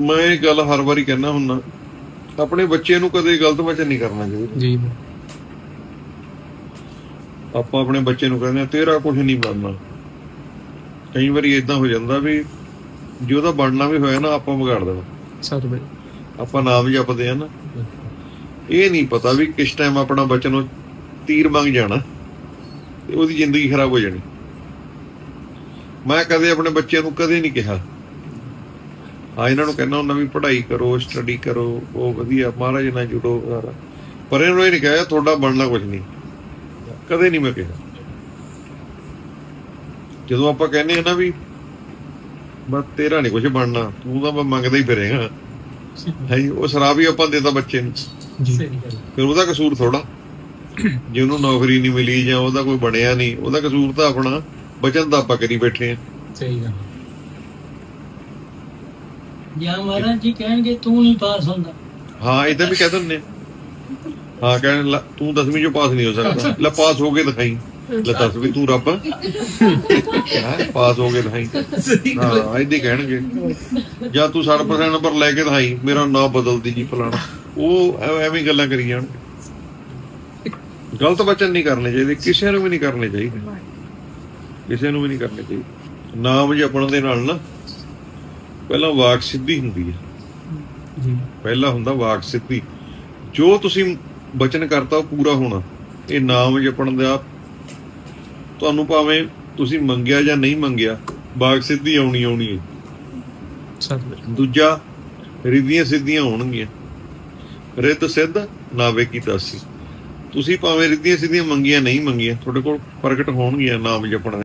ਮੈਂ ਇਹ ਗੱਲ ਹਰ ਵਾਰੀ ਕਹਿਣਾ ਹੁੰਨਾ ਆਪਣੇ ਬੱਚੇ ਨੂੰ ਕਦੇ ਗਲਤ ਵਚਨ ਨਹੀਂ ਕਰਨਾ ਚਾਹੀਦਾ। ਜੀ। ਆਪਾਂ ਆਪਣੇ ਬੱਚੇ ਨੂੰ ਕਹਿੰਦੇ ਆ ਤੇਰਾ ਕੁਝ ਨਹੀਂ ਬਣਨਾ। ਕਈ ਵਾਰੀ ਇਦਾਂ ਹੋ ਜਾਂਦਾ ਵੀ ਜੇ ਉਹਦਾ ਬਣਨਾ ਵੀ ਹੋਇਆ ਨਾ ਆਪਾਂ ਵਿਗਾੜ ਦੇਣਾ। ਸਰ ਬਈ। ਆਪਾਂ ਨਾਮ ਜਪਦੇ ਆ ਨਾ। ਇਹ ਨਹੀਂ ਪਤਾ ਵੀ ਕਿਸ ਟਾਈਮ ਆਪਣਾ ਬੱਚਨ ਉਹ ਤੀਰ ਮੰਗ ਜਾਣਾ ਤੇ ਉਹਦੀ ਜ਼ਿੰਦਗੀ ਖਰਾਬ ਹੋ ਜਾਣੀ। ਮੈਂ ਕਦੇ ਆਪਣੇ ਬੱਚਿਆਂ ਨੂੰ ਕਦੇ ਨਹੀਂ ਕਿਹਾ। ਆ ਇਹਨਾਂ ਨੂੰ ਕਹਿੰਦਾ ਹੁੰਦਾ ਵੀ ਪੜ੍ਹਾਈ ਕਰੋ ਸਟੱਡੀ ਕਰੋ ਉਹ ਵਧੀਆ ਮਹਾਰਾਜ ਨਾਲ ਜੁੜੋ ਸਾਰਾ। ਪਰ ਇਹਨਾਂ ਨੂੰ ਇਹ ਨਹੀਂ ਕਿਹਾ ਤੁਹਾਡਾ ਬਣਨਾ ਕੁਝ ਨਹੀਂ। ਕਦੇ ਨਹੀਂ ਮੈਂ ਕਿਹਾ। ਜਦੋਂ ਆਪਾਂ ਕਹਿੰਦੇ ਆ ਨਾ ਵੀ ਬਸ ਤੇਰਾ ਨਹੀਂ ਕੁਝ ਬਣਨਾ ਤੂੰ ਤਾਂ ਮੈਂ ਮੰਗਦਾ ਹੀ ਫਿਰੇਗਾ। ਹੈ ਉਹ ਸ਼ਰਾਬ ਹੀ ਆਪਾਂ ਦੇਤਾ ਬੱਚੇ ਨੂੰ। ਜੀ। ਫਿਰ ਉਹਦਾ ਕਸੂਰ ਥੋੜਾ ਜੇ ਉਹਨੂੰ ਨੌਕਰੀ ਨਹੀਂ ਮਿਲੀ ਜਾਂ ਉਹਦਾ ਕੋਈ ਬਣਿਆ ਨਹੀਂ ਉਹਦਾ ਕਸੂਰ ਤਾਂ ਆਪਣਾ ਬਚਨ ਦਾ ਆਪਾਂ ਕਰੀ ਬੈਠੇ ਆ ਸਹੀ ਗੱਲ ਜਾਂ ਮਹਾਰਾਜ ਜੀ ਕਹਿਣਗੇ ਤੂੰ ਨਹੀਂ ਪਾਸ ਹੁੰਦਾ। ਹਾਂ ਇਦਾਂ ਵੀ ਕਹਿ ਦਿੰਦੇ। ਹਾਂ ਕਹਿਣ ਲੈ, ਤੂੰ 10ਵੀਂ ਚੋਂ ਪਾਸ ਨਹੀਂ ਹੋ ਸਕਦਾ। ਲੈ ਪਾਸ ਹੋ ਕੇ ਦਿਖਾਈ। ਲੈ ਦੱਸ ਵੀ ਤੂੰ ਰੱਬ ਹੈ ਪਾਸ ਹੋ ਕੇ ਦਿਖਾਈ। ਹਾਂ। ਇਦਾਂ ਕਹਿਣਗੇ। ਜਾਂ ਤੂੰ 60% ਨੰਬਰ ਲੈ ਕੇ ਦਿਖਾਈ ਮੇਰਾ ਨਾਮ ਬਦਲਦੀ ਜੀ ਫਲਾਣਾ। ਉਹ ਐ- ਐਵੇਂ ਹੀ ਗੱਲਾਂ ਕਰੀ ਜਾਣਗੇ। ਗਲਤ ਬਚਨ ਨਹੀਂ ਕਰਨੇ ਚਾਹੀਦੇ ਕਿਸੇ ਨੂੰ ਵੀ ਨਹੀਂ ਕਰਨੇ ਚਾਹੀਦੇ। ਕਿਸੇ ਨੂੰ ਵੀ ਨਹੀਂ ਕਰਨੇ ਚਾਹੀਦੇ। ਨਾਮ ਜਪਣ ਦੇ ਨਾਲ ਨਾ। ਪਹਿਲਾਂ ਵਾਕ ਸਿੱਧੀ ਹੁੰਦੀ ਹੈ। ਪਹਿਲਾ ਹੁੰਦਾ ਵਾਕ ਸਿੱਧੀ। ਜੋ ਤੁਸੀਂ ਬਚਨ ਕਰਤਾ ਉਹ ਪੂਰਾ ਹੋਣਾ। ਇਹ ਨਾਮ ਜਪਣ ਦਾ ਤੁਹਾਨੂੰ ਭਾਵੇਂ ਤੁਸੀਂ ਮੰਗਿਆ ਜਾਂ ਨਹੀਂ ਮੰਗਿਆ ਵਾਕ ਸਿੱਧੀ ਆਉਣੀ ਆਉਣੀ ਹੈ। ਦੂਜਾ ਰਿੱਧੀਆਂ ਸਿੱਧੀਆਂ ਹੋਣਗੀਆਂ। ਰਿੱਧ ਸਿੱਧ ਨਾਵੇ ਕੀ ਦਾਸੀ। ਤੁਸੀਂ ਭਾਵੇਂ ਰਿੱਧੀਆਂ ਸਿੱਧੀਆਂ ਮੰਗੀਆਂ ਨਹੀਂ ਮੰਗੀਆਂ ਤੁਹਾਡੇ ਕੋਲ ਪ੍ਰਗਟ ਹੋਣਗੀਆਂ ਨਾਮ ਜਪਣ